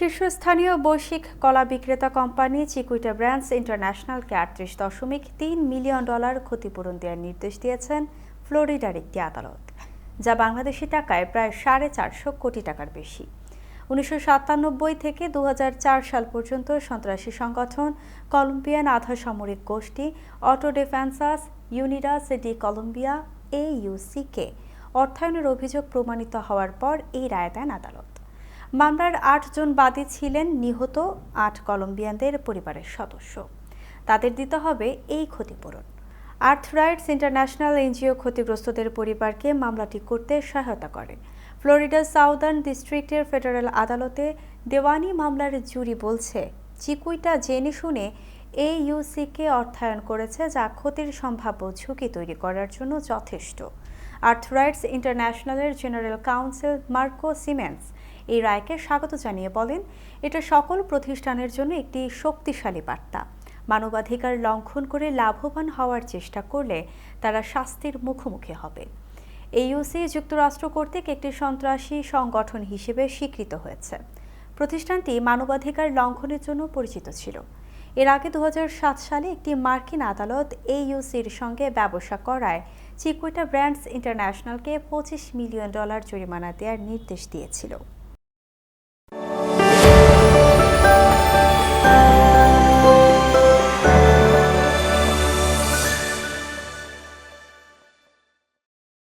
শীর্ষস্থানীয় বৈশ্বিক কলা বিক্রেতা কোম্পানি চিকুইটা ব্র্যান্ডস ইন্টারন্যাশনালকে আটত্রিশ দশমিক তিন মিলিয়ন ডলার ক্ষতিপূরণ দেওয়ার নির্দেশ দিয়েছেন ফ্লোরিডার একটি আদালত, যা বাংলাদেশি টাকায় প্রায় সাড়ে চারশো কোটি টাকার বেশি। উনিশশো সাতানব্বই থেকে দু হাজার চার সাল পর্যন্ত সন্ত্রাসী সংগঠন কলম্বিয়ান আধা সামরিক গোষ্ঠী Autodefensas Unidas de Colombia এইউসিকে অর্থায়নের অভিযোগ প্রমাণিত হওয়ার পর এই রায় দেন আদালত। মামলার আটজন বাদী ছিলেন নিহত আট কলম্বিয়ানদের পরিবারের সদস্য। তাদের দিতে হবে এই ক্ষতিপূরণ। আর্থ রাইটস ইন্টারন্যাশনাল এনজিও ক্ষতিগ্রস্তদের পরিবারকে মামলাটি করতে সহায়তা করে। ফ্লোরিডার সাউদার্ন ডিস্ট্রিক্টের ফেডারেল আদালতে দেওয়ানি মামলার জুরি বলছে, চিকুইটা জেনে শুনে এইউসিকে অর্থায়ন করেছে যা ক্ষতির সম্ভাব্য ঝুঁকি তৈরি করার জন্য যথেষ্ট। আর্থ রাইটস ইন্টারন্যাশনালের জেনারেল কাউন্সিল মার্কো সিমেন্স এই রায়কে স্বাগত জানিয়ে বলেন, এটা সকল প্রতিষ্ঠানের জন্য একটি শক্তিশালী বার্তা। মানবাধিকার লঙ্ঘন করে লাভবান হওয়ার চেষ্টা করলে তারা শাস্তির মুখোমুখি হবে। এইউসি যুক্তরাষ্ট্র কর্তৃক একটি সন্ত্রাসী সংগঠন হিসেবে স্বীকৃত হয়েছে। প্রতিষ্ঠানটি মানবাধিকার লঙ্ঘনের জন্য পরিচিত ছিল। এর আগে দু হাজার সাত সালে একটি মার্কিন আদালত এইউসির সঙ্গে ব্যবসা করায় চিকুইটা ব্র্যান্ডস ইন্টারন্যাশনালকে পঁচিশ মিলিয়ন ডলার জরিমানা দেওয়ার নির্দেশ দিয়েছিল।